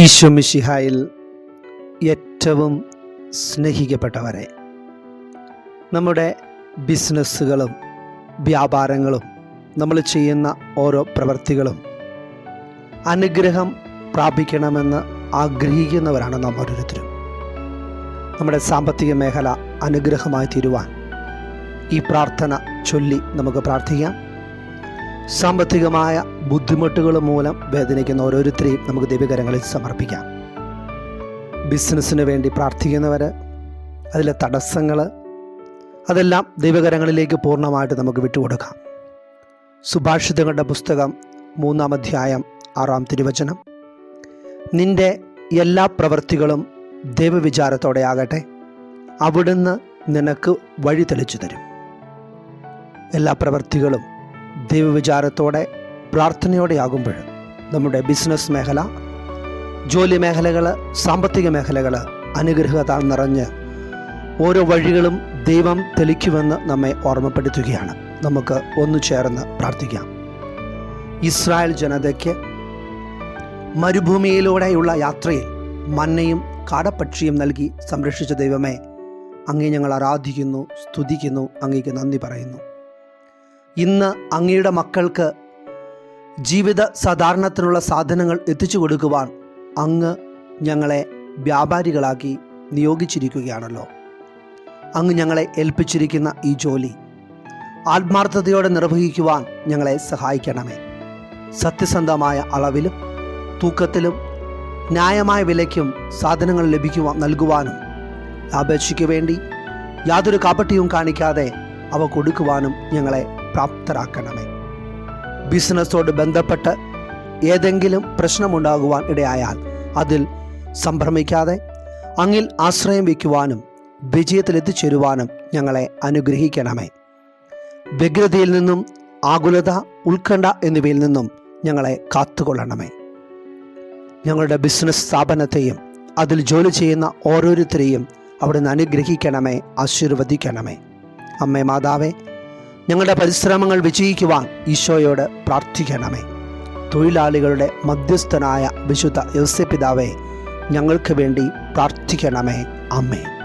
ഈശോമിഷിഹായിൽ ഏറ്റവും സ്നേഹിക്കപ്പെട്ടവരെ നമ്മുടെ ബിസിനസ്സുകളും വ്യാപാരങ്ങളും നമ്മൾ ചെയ്യുന്ന ഓരോ പ്രവൃത്തികളും അനുഗ്രഹം പ്രാപിക്കണമെന്ന് ആഗ്രഹിക്കുന്നവരാണ് നാം ഓരോരുത്തരും. നമ്മുടെ സാമ്പത്തിക മേഖല അനുഗ്രഹമായി തീരുവാൻ ഈ പ്രാർത്ഥന ചൊല്ലി നമുക്ക് പ്രാർത്ഥിക്കാം. സാമ്പത്തികമായ ബുദ്ധിമുട്ടുകൾ മൂലം വേദനിക്കുന്ന ഓരോരുത്തരെയും നമുക്ക് ദൈവകരങ്ങളിൽ സമർപ്പിക്കാം. ബിസിനസ്സിന് വേണ്ടി പ്രാർത്ഥിക്കുന്നവർ അതിലെ തടസ്സങ്ങൾ അതെല്ലാം ദൈവകരങ്ങളിലേക്ക് പൂർണമായിട്ട് നമുക്ക് വിട്ടുകൊടുക്കാം. സുഭാഷിതങ്ങളുടെ പുസ്തകം മൂന്നാം അധ്യായം ആറാം തിരുവചനം. നിന്റെ എല്ലാ പ്രവൃത്തികളും ദൈവവിചാരത്തോടെ ആകട്ടെ. അവിടുന്ന് നിനക്ക് വഴി തെളിച്ചു തരും. എല്ലാ പ്രവൃത്തികളും ദൈവവിചാരത്തോടെ പ്രാർത്ഥനയോടെയാകുമ്പോൾ നമ്മുടെ ബിസിനസ് മേഖല ജോലി മേഖലകൾ സാമ്പത്തിക മേഖലകൾ അനുഗ്രഹത നിറഞ്ഞ് ഓരോ വഴികളും ദൈവം തെളിക്കുമെന്ന് നമ്മെ ഓർമ്മപ്പെടുത്തുകയാണ്. നമുക്ക് ഒന്നു ചേർന്ന് പ്രാർത്ഥിക്കാം. ഇസ്രായേൽ ജനതയ്ക്ക് മരുഭൂമിയിലൂടെയുള്ള യാത്രയിൽ മന്നയും കാടപ്പക്ഷിയും നൽകി സംരക്ഷിച്ച ദൈവമേ അങ്ങേ ഞങ്ങൾ ആരാധിക്കുന്നു സ്തുതിക്കുന്നു അങ്ങേക്ക് നന്ദി പറയുന്നു. ഇന്ന് അങ്ങയുടെ മക്കൾക്ക് ജീവിത സാധാരണത്തിനുള്ള സാധനങ്ങൾ എത്തിച്ചു കൊടുക്കുവാൻ അങ്ങ് ഞങ്ങളെ വ്യാപാരികളാക്കി നിയോഗിച്ചിരിക്കുകയാണല്ലോ. അങ്ങ് ഞങ്ങളെ ഏൽപ്പിച്ചിരിക്കുന്ന ഈ ജോലി ആത്മാർത്ഥതയോടെ നിർവഹിക്കുവാൻ ഞങ്ങളെ സഹായിക്കണമേ. സത്യസന്ധമായ അളവിലും തൂക്കത്തിലും ന്യായമായ വിലയ്ക്കും സാധനങ്ങൾ ലഭിക്കുവാൻ നൽകുവാനും ലാഭേച്ഛയ്ക്ക് വേണ്ടി യാതൊരു കാപ്പട്ടിയും കാണിക്കാതെ അവ കൊടുക്കുവാനും ഞങ്ങളെ പ്രാപ്തരാക്കണമേ. ബിസിനസ്സോട് ബന്ധപ്പെട്ട് ഏതെങ്കിലും പ്രശ്നമുണ്ടാകുവാൻ ഇടയായാൽ അതിൽ സംഭ്രമിക്കാതെ അങ്ങിൽ ആശ്രയം വയ്ക്കുവാനും വിജയത്തിലെത്തിച്ചേരുവാനും ഞങ്ങളെ അനുഗ്രഹിക്കണമേ. വ്യഗ്രതയിൽ നിന്നും ആകുലത ഉത്കണ്ഠ എന്നിവയിൽ നിന്നും ഞങ്ങളെ കാത്തുകൊള്ളണമേ. ഞങ്ങളുടെ ബിസിനസ് സ്ഥാപനത്തെയും അതിൽ ജോലി ചെയ്യുന്ന ഓരോരുത്തരെയും അവിടുന്ന് അനുഗ്രഹിക്കണമേ ആശീർവദിക്കണമേ. അമ്മേ മാതാവേ ഞങ്ങളുടെ പരിശ്രമങ്ങൾ വിജയിക്കുവാൻ ഈശോയോട് പ്രാർത്ഥിക്കണമേ. തൊഴിലാളികളുടെ മധ്യസ്ഥനായ വിശുദ്ധ യോസ്യപിതാവെ ഞങ്ങൾക്ക് വേണ്ടി പ്രാർത്ഥിക്കണമേ. അമ്മേ